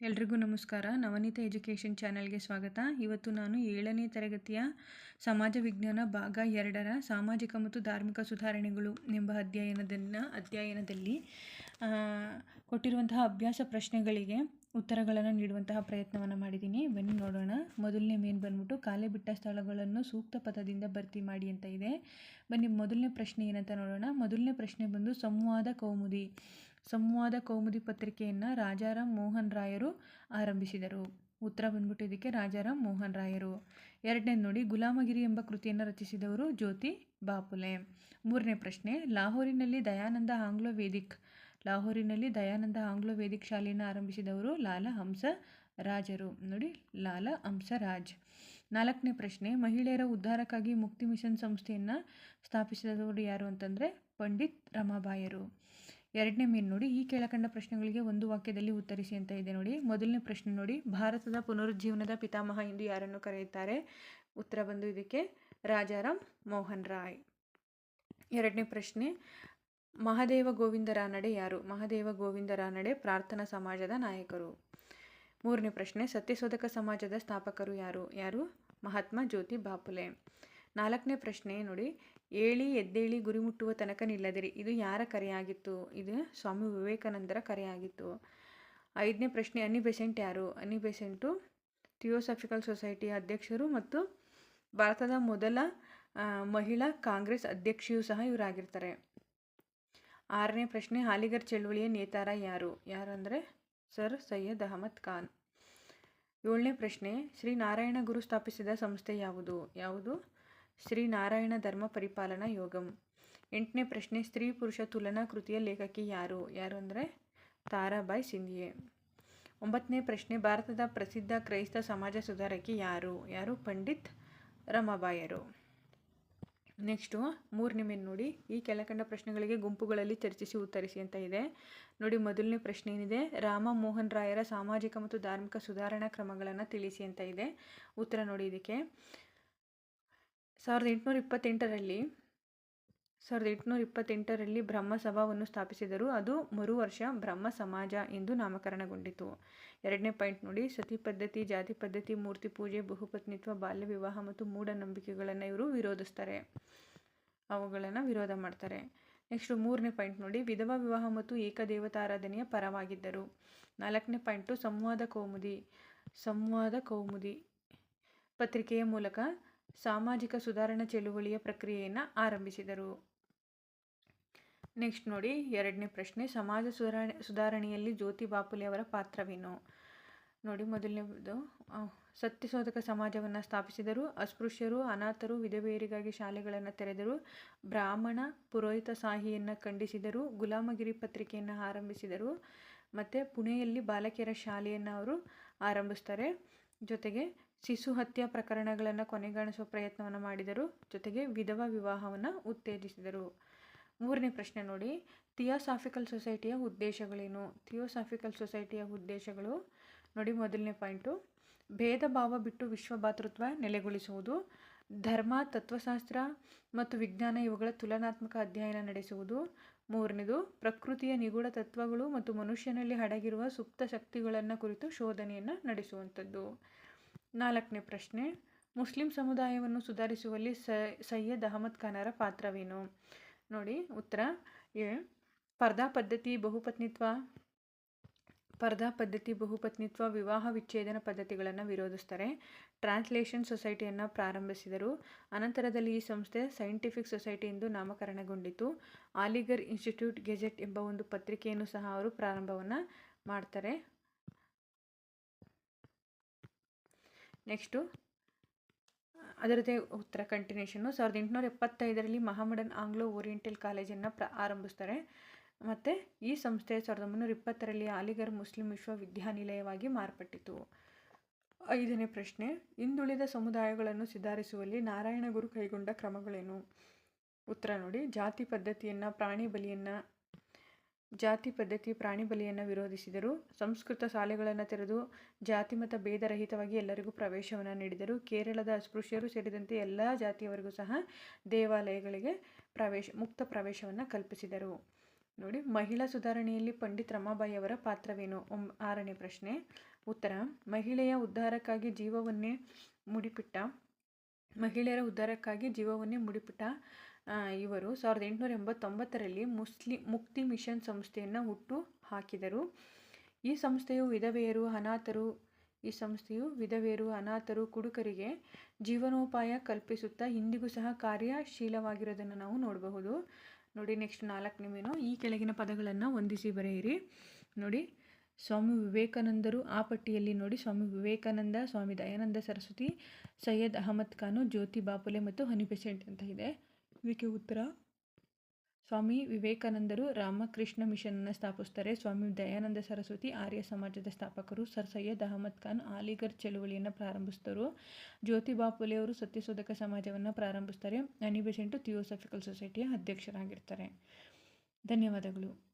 ಎಲ್ರಿಗೂ ನಮಸ್ಕಾರ. ನವನೀತ ಎಜುಕೇಷನ್ ಚಾನೆಲ್ಗೆ ಸ್ವಾಗತ. ಇವತ್ತು ನಾನು ಏಳನೇ ತರಗತಿಯ ಸಮಾಜ ವಿಜ್ಞಾನ ಭಾಗ ಎರಡರ ಸಾಮಾಜಿಕ ಮತ್ತು ಧಾರ್ಮಿಕ ಸುಧಾರಣೆಗಳು ಎಂಬ ಅಧ್ಯಯನದನ್ನು, ಅಧ್ಯಯನದಲ್ಲಿ ಕೊಟ್ಟಿರುವಂತಹ ಅಭ್ಯಾಸ ಪ್ರಶ್ನೆಗಳಿಗೆ ಉತ್ತರಗಳನ್ನು ನೀಡುವಂತಹ ಪ್ರಯತ್ನವನ್ನು ಮಾಡಿದ್ದೀನಿ. ಬನ್ನಿ ನೋಡೋಣ. ಮೊದಲನೇ ಮೇನ್ ಬಂದ್ಬಿಟ್ಟು ಕಾಲೇ ಬಿಟ್ಟ ಸ್ಥಳಗಳನ್ನು ಸೂಕ್ತ ಪದದಿಂದ ಭರ್ತಿ ಮಾಡಿ ಅಂತ ಇದೆ. ಬನ್ನಿ ಮೊದಲನೇ ಪ್ರಶ್ನೆ ಏನಂತ ನೋಡೋಣ. ಮೊದಲನೇ ಪ್ರಶ್ನೆ ಬಂದು ಸಂವಾದ ಕೌಮುದಿ. ಸಂವಾದ ಕೌಮುದಿ ಪತ್ರಿಕೆಯನ್ನು ರಾಜಾರಾಮ್ ಮೋಹನ್ ರಾಯರು ಆರಂಭಿಸಿದರು. ಉತ್ತರ ಬಂದ್ಬಿಟ್ಟು ಇದಕ್ಕೆ ರಾಜಾರಾಮ್ ಮೋಹನ್ ರಾಯರು. ಎರಡನೇ ನೋಡಿ ಗುಲಾಮಗಿರಿ ಎಂಬ ಕೃತಿಯನ್ನು ರಚಿಸಿದವರು ಜ್ಯೋತಿ ಬಾಪುಲೆ. ಮೂರನೇ ಪ್ರಶ್ನೆ, ಲಾಹೋರಿನಲ್ಲಿ ದಯಾನಂದ ಆಂಗ್ಲೋ ವೇದಿಕ್, ಲಾಹೋರಿನಲ್ಲಿ ದಯಾನಂದ ಆಂಗ್ಲೋ ವೇದಿಕ್ ಶಾಲೆಯನ್ನು ಆರಂಭಿಸಿದವರು ಲಾಲ ಹಂಸ ರಾಜರು. ನೋಡಿ, ಲಾಲ ಹಂಸರಾಜ್ ನಾಲ್ಕನೇ ಪ್ರಶ್ನೆ, ಮಹಿಳೆಯರ ಉದ್ಧಾರಕ್ಕಾಗಿ ಮುಕ್ತಿ ಮಿಷನ್ ಸಂಸ್ಥೆಯನ್ನು ಸ್ಥಾಪಿಸಿದವರು ಯಾರು ಅಂತಂದರೆ ಪಂಡಿತ್ ರಮಾಬಾಯರು. ಎರಡನೇ ಮೇನ್ ನೋಡಿ, ಈ ಕೆಳಕಂಡ ಪ್ರಶ್ನೆಗಳಿಗೆ ಒಂದು ವಾಕ್ಯದಲ್ಲಿ ಉತ್ತರಿಸಿ ಅಂತ ಇದೆ ನೋಡಿ. ಮೊದಲನೇ ಪ್ರಶ್ನೆ ನೋಡಿ, ಭಾರತದ ಪುನರುಜ್ಜೀವನದ ಪಿತಾಮಹ ಎಂದು ಯಾರನ್ನು ಕರೆಯುತ್ತಾರೆ? ಉತ್ತರ ಬಂದು ಇದಕ್ಕೆ, ರಾಜಾರಾಮ್ ಮೋಹನ್ ರಾಯ್. ಎರಡನೇ ಪ್ರಶ್ನೆ, ಮಹಾದೇವ ಗೋವಿಂದ ರಾನಡೆ ಯಾರು? ಮಹಾದೇವ ಗೋವಿಂದ ರಾನಡೆ ಪ್ರಾರ್ಥನಾ ಸಮಾಜದ ನಾಯಕರು. ಮೂರನೇ ಪ್ರಶ್ನೆ, ಸತ್ಯಶೋಧಕ ಸಮಾಜದ ಸ್ಥಾಪಕರು ಯಾರು? ಯಾರು? ಮಹಾತ್ಮ ಜ್ಯೋತಿ ಬಾಪುಲೆ. ನಾಲ್ಕನೇ ಪ್ರಶ್ನೆ ನೋಡಿ ಏಳಿ, ಎದ್ದೇಳಿ ಗುರಿ ಮುಟ್ಟುವ ತನಕ ನಿಲ್ಲದಿರಿ. ಇದು ಯಾರ ಕರೆಯಾಗಿತ್ತು? ಇದು ಸ್ವಾಮಿ ವಿವೇಕಾನಂದರ ಕರೆಯಾಗಿತ್ತು. ಐದನೇ ಪ್ರಶ್ನೆ ಅನಿ ಬೆಸೆಂಟ್ ಯಾರು? ಅನಿ ಬೆಸೆಂಟು ಥಿಯೋಸಾಫಿಕಲ್ ಸೊಸೈಟಿಯ ಅಧ್ಯಕ್ಷರು ಮತ್ತು ಭಾರತದ ಮೊದಲ ಮಹಿಳಾ ಕಾಂಗ್ರೆಸ್ ಅಧ್ಯಕ್ಷೆಯೂ ಸಹ ಇವರಾಗಿರ್ತಾರೆ. ಆರನೇ ಪ್ರಶ್ನೆ, ಹಾಲಿಗರ್ ಚಳುವಳಿಯ ನೇತಾರ ಯಾರು? ಯಾರಂದರೆ ಸರ್ ಸೈಯದ್ ಅಹಮದ್ ಖಾನ್. ಏಳನೇ ಪ್ರಶ್ನೆ, ಶ್ರೀ ನಾರಾಯಣ ಗುರು ಸ್ಥಾಪಿಸಿದ ಸಂಸ್ಥೆ ಯಾವುದು? ಯಾವುದು? ಶ್ರೀ ನಾರಾಯಣ ಧರ್ಮ ಪರಿಪಾಲನಾ ಯೋಗಂ. ಎಂಟನೇ ಪ್ರಶ್ನೆ, ಸ್ತ್ರೀ ಪುರುಷ ತುಲನಾ ಕೃತಿಯ ಲೇಖಕಿ ಯಾರು? ಯಾರು ಅಂದರೆ ತಾರಾಬಾಯಿ ಸಿಂಧಿಯೆ. ಒಂಬತ್ತನೇ ಪ್ರಶ್ನೆ, ಭಾರತದ ಪ್ರಸಿದ್ಧ ಕ್ರೈಸ್ತ ಸಮಾಜ ಸುಧಾರಕಿ ಯಾರು? ಯಾರು? ಪಂಡಿತ್ ರಮಾಬಾಯರು ನೆಕ್ಸ್ಟು ಮೂರನೇ ಮೇನ್ ನೋಡಿ, ಈ ಕೆಳಕಂಡ ಪ್ರಶ್ನೆಗಳಿಗೆ ಗುಂಪುಗಳಲ್ಲಿ ಚರ್ಚಿಸಿ ಉತ್ತರಿಸಿ ಅಂತ ಇದೆ. ನೋಡಿ, ಮೊದಲನೇ ಪ್ರಶ್ನೆ ಏನಿದೆ? ರಾಮ ಮೋಹನ್ ರಾಯರ ಸಾಮಾಜಿಕ ಮತ್ತು ಧಾರ್ಮಿಕ ಸುಧಾರಣಾ ಕ್ರಮಗಳನ್ನು ತಿಳಿಸಿ ಅಂತ ಇದೆ. ಉತ್ತರ ನೋಡಿ ಇದಕ್ಕೆ. ಸಾವಿರದ ಎಂಟುನೂರ ಇಪ್ಪತ್ತೆಂಟರಲ್ಲಿ, ಸಾವಿರದ ಎಂಟುನೂರ ಇಪ್ಪತ್ತೆಂಟರಲ್ಲಿ ಬ್ರಹ್ಮ ಸಭಾವನ್ನು ಸ್ಥಾಪಿಸಿದರು. ಅದು ಮರು ವರ್ಷ ಬ್ರಹ್ಮ ಸಮಾಜ ಎಂದು ನಾಮಕರಣಗೊಂಡಿತು. ಎರಡನೇ ಪಾಯಿಂಟ್ ನೋಡಿ. ಸತಿ ಪದ್ಧತಿ, ಜಾತಿ ಪದ್ಧತಿ, ಮೂರ್ತಿ ಪೂಜೆ, ಬಹುಪತ್ನಿತ್ವ, ಬಾಲ್ಯ ವಿವಾಹ ಮತ್ತು ಮೂಢನಂಬಿಕೆಗಳನ್ನು ಇವರು ವಿರೋಧಿಸ್ತಾರೆ. ಅವುಗಳನ್ನು ವಿರೋಧ ಮಾಡ್ತಾರೆ. ನೆಕ್ಸ್ಟ್ ಮೂರನೇ ಪಾಯಿಂಟ್ ನೋಡಿ. ವಿಧವಾ ವಿವಾಹ ಮತ್ತು ಏಕದೇವತಾರಾಧನೆಯ ಪರವಾಗಿದ್ದರು. ನಾಲ್ಕನೇ ಪಾಯಿಂಟು, ಸಂವಾದ ಕೌಮುದಿ. ಸಂವಾದ ಕೌಮುದಿ ಪತ್ರಿಕೆಯ ಮೂಲಕ ಸಾಮಾಜಿಕ ಸುಧಾರಣಾ ಚಳುವಳಿಯ ಪ್ರಕ್ರಿಯೆಯನ್ನು ಆರಂಭಿಸಿದರು. ನೆಕ್ಸ್ಟ್ ನೋಡಿ, ಎರಡನೇ ಪ್ರಶ್ನೆ, ಸಮಾಜ ಸುಧಾರಣೆ, ಸುಧಾರಣೆಯಲ್ಲಿ ಜ್ಯೋತಿ ಬಾಪುಲೆ ಅವರ ಪಾತ್ರವೇನು? ನೋಡಿ ಮೊದಲನೇದು ಸತ್ಯಶೋಧಕ ಸಮಾಜವನ್ನು ಸ್ಥಾಪಿಸಿದರು. ಅಸ್ಪೃಶ್ಯರು, ಅನಾಥರು, ವಿಧವೆಯರಿಗಾಗಿ ಶಾಲೆಗಳನ್ನು ತೆರೆದರು. ಬ್ರಾಹ್ಮಣ, ಪುರೋಹಿತ ಸಾಹಿಯನ್ನು ಖಂಡಿಸಿದರು. ಗುಲಾಮಗಿರಿ ಪತ್ರಿಕೆಯನ್ನು ಆರಂಭಿಸಿದರು. ಮತ್ತು ಪುಣೆಯಲ್ಲಿ ಬಾಲಕಿಯರ ಶಾಲೆಯನ್ನು ಅವರು ಆರಂಭಿಸ್ತಾರೆ. ಜೊತೆಗೆ ಶಿಶು ಹತ್ಯಾ ಪ್ರಕರಣಗಳನ್ನು ಕೊನೆಗಾಣಿಸುವ ಪ್ರಯತ್ನವನ್ನು ಮಾಡಿದರು. ಜೊತೆಗೆ ವಿಧವಾ ವಿವಾಹವನ್ನು ಉತ್ತೇಜಿಸಿದರು. ಮೂರನೇ ಪ್ರಶ್ನೆ ನೋಡಿ. ಥಿಯೋಸಾಫಿಕಲ್ ಸೊಸೈಟಿಯ ಉದ್ದೇಶಗಳೇನು? ಥಿಯೋಸಾಫಿಕಲ್ ಸೊಸೈಟಿಯ ಉದ್ದೇಶಗಳು ನೋಡಿ ಮೊದಲನೇ ಪಾಯಿಂಟು. ಭೇದ ಭಾವ ಬಿಟ್ಟು ವಿಶ್ವ ಭಾತೃತ್ವ ನೆಲೆಗೊಳಿಸುವುದು, ಧರ್ಮ, ತತ್ವಶಾಸ್ತ್ರ ಮತ್ತು ವಿಜ್ಞಾನ ಇವುಗಳ ತುಲನಾತ್ಮಕ ಅಧ್ಯಯನ ನಡೆಸುವುದು. ಮೂರನೇದು, ಪ್ರಕೃತಿಯ ನಿಗೂಢ ತತ್ವಗಳು ಮತ್ತು ಮನುಷ್ಯನಲ್ಲಿ ಅಡಗಿರುವ ಸುಪ್ತ ಶಕ್ತಿಗಳನ್ನು ಕುರಿತು ಶೋಧನೆಯನ್ನು ನಡೆಸುವಂಥದ್ದು. ನಾಲ್ಕನೇ ಪ್ರಶ್ನೆ, ಮುಸ್ಲಿಂ ಸಮುದಾಯವನ್ನು ಸುಧಾರಿಸುವಲ್ಲಿ ಸ, ಸೈಯದ್ ಅಹಮದ್ ಖಾನರ ಪಾತ್ರವೇನು? ನೋಡಿ, ಉತ್ತರ, ಎ ಸ್ಪರ್ಧಾ ಪದ್ಧತಿ ಬಹುಪತ್ನಿತ್ವ ಸ್ಪರ್ಧಾ ಪದ್ಧತಿ ಬಹುಪತ್ನಿತ್ವ ವಿವಾಹ ವಿಚ್ಛೇದನ ಪದ್ಧತಿಗಳನ್ನು ವಿರೋಧಿಸ್ತಾರೆ. ಟ್ರಾನ್ಸ್ಲೇಷನ್ ಸೊಸೈಟಿಯನ್ನು ಪ್ರಾರಂಭಿಸಿದರು. ಅನಂತರದಲ್ಲಿ ಈ ಸಂಸ್ಥೆ ಸೈಂಟಿಫಿಕ್ ಸೊಸೈಟಿ ಎಂದು ನಾಮಕರಣಗೊಂಡಿತು. ಆಲಿಗರ್ ಇನ್ಸ್ಟಿಟ್ಯೂಟ್ ಗೆಜೆಟ್ ಎಂಬ ಒಂದು ಪತ್ರಿಕೆಯನ್ನು ಸಹ ಅವರು ಪ್ರಾರಂಭವನ್ನು ಮಾಡ್ತಾರೆ. ನೆಕ್ಸ್ಟು ಅದರದೇ ಉತ್ತರ ಕಂಟಿನ್ಯೂಷನ್ನು ಸಾವಿರದ ಎಂಟುನೂರ ಎಪ್ಪತ್ತೈದರಲ್ಲಿ ಮಹಮ್ಮಡನ್ ಆಂಗ್ಲೋ ಓರಿಯೆಂಟಲ್ ಕಾಲೇಜನ್ನು ಪ್ರ ಆರಂಭಿಸ್ತಾರೆ. ಮತ್ತು ಈ ಸಂಸ್ಥೆ ಸಾವಿರದ ಒಂಬೈನೂರ ಇಪ್ಪತ್ತರಲ್ಲಿ ಅಲಿಗರ್ ಮುಸ್ಲಿಂ ವಿಶ್ವವಿದ್ಯಾನಿಲಯವಾಗಿ ಮಾರ್ಪಟ್ಟಿತು. ಐದನೇ ಪ್ರಶ್ನೆ, ಹಿಂದುಳಿದ ಸಮುದಾಯಗಳನ್ನು ಸುಧಾರಿಸುವಲ್ಲಿ ನಾರಾಯಣ ಗುರು ಕೈಗೊಂಡ ಕ್ರಮಗಳೇನು? ಉತ್ತರ ನೋಡಿ, ಜಾತಿ ಪದ್ಧತಿಯನ್ನು, ಪ್ರಾಣಿ ಬಲಿಯನ್ನು ಜಾತಿ ಪದ್ಧತಿ ಪ್ರಾಣಿ ಬಲಿಯನ್ನು ವಿರೋಧಿಸಿದರು. ಸಂಸ್ಕೃತ ಶಾಲೆಗಳನ್ನು ತೆರೆದು ಜಾತಿ ಮತ ಭೇದರಹಿತವಾಗಿ ಎಲ್ಲರಿಗೂ ಪ್ರವೇಶವನ್ನು ನೀಡಿದರು. ಕೇರಳದ ಅಸ್ಪೃಶ್ಯರು ಸೇರಿದಂತೆ ಎಲ್ಲ ಜಾತಿಯವರಿಗೂ ಸಹ ದೇವಾಲಯಗಳಿಗೆ ಪ್ರವೇಶ, ಮುಕ್ತ ಪ್ರವೇಶವನ್ನು ಕಲ್ಪಿಸಿದರು. ನೋಡಿ, ಮಹಿಳಾ ಸುಧಾರಣೆಯಲ್ಲಿ ಪಂಡಿತ್ ರಮಾಬಾಯಿ ಅವರ ಪಾತ್ರವೇನು? ಆರನೇ ಪ್ರಶ್ನೆ. ಉತ್ತರ, ಮಹಿಳೆಯ ಉದ್ಧಾರಕ್ಕಾಗಿ ಜೀವವನ್ನೇ ಮುಡಿಪಿಟ್ಟ, ಮಹಿಳೆಯರ ಉದ್ಧಾರಕ್ಕಾಗಿ ಜೀವವನ್ನೇ ಮುಡಿಪಿಟ್ಟ ಇವರು ಸಾವಿರದ ಎಂಟುನೂರ ಎಂಬತ್ತೊಂಬತ್ತರಲ್ಲಿ ಮುಸ್ಲಿಂ, ಮುಕ್ತಿ ಮಿಷನ್ ಸಂಸ್ಥೆಯನ್ನು ಹುಟ್ಟು ಹಾಕಿದರು. ಈ ಸಂಸ್ಥೆಯು ವಿಧವೆಯರು, ಅನಾಥರು, ಈ ಸಂಸ್ಥೆಯು ವಿಧವೆಯರು, ಅನಾಥರು, ಕುಡುಕರಿಗೆ ಜೀವನೋಪಾಯ ಕಲ್ಪಿಸುತ್ತಾ ಇಂದಿಗೂ ಸಹ ಕಾರ್ಯಶೀಲವಾಗಿರೋದನ್ನು ನಾವು ನೋಡಬಹುದು. ನೋಡಿ ನೆಕ್ಸ್ಟ್ ನಾಲ್ಕು ಮೀನು ಈ ಕೆಳಗಿನ ಪದಗಳನ್ನು ಹೊಂದಿಸಿ ಬರೆಯಿರಿ. ನೋಡಿ, ಸ್ವಾಮಿ ವಿವೇಕಾನಂದರು ಆ ಪಟ್ಟಿಯಲ್ಲಿ ನೋಡಿ, ಸ್ವಾಮಿ ವಿವೇಕಾನಂದ, ಸ್ವಾಮಿ ದಯಾನಂದ ಸರಸ್ವತಿ, ಸೈಯದ್ ಅಹಮದ್ ಖಾನು, ಜ್ಯೋತಿ ಬಾಪುಲೆ ಮತ್ತು ಹನಿ ಬೆಸೆಂಟ್ ಅಂತ ಇದೆ. ಇದಕ್ಕೆ ಉತ್ತರ, ಸ್ವಾಮಿ ವಿವೇಕಾನಂದರು ರಾಮಕೃಷ್ಣ ಮಿಷನನ್ನು ಸ್ಥಾಪಿಸ್ತಾರೆ ಸ್ವಾಮಿ ದಯಾನಂದ ಸರಸ್ವತಿ ಆರ್ಯ ಸಮಾಜದ ಸ್ಥಾಪಕರು ಸರ್ ಸೈಯದ್ ಅಹಮದ್ ಖಾನ್ ಆಲಿಗರ್ ಚಳುವಳಿಯನ್ನು ಪ್ರಾರಂಭಿಸಿದರು. ಜ್ಯೋತಿಬಾ ಫುಲೆ ಅವರು ಸತ್ಯಶೋಧಕ ಸಮಾಜವನ್ನು ಪ್ರಾರಂಭಿಸ್ತಾರೆ ಅನಿಬೆಸೆಂಟು ಥಿಯೋಸಫಿಕಲ್ ಸೊಸೈಟಿಯ ಅಧ್ಯಕ್ಷರಾಗಿರ್ತಾರೆ ಧನ್ಯವಾದಗಳು.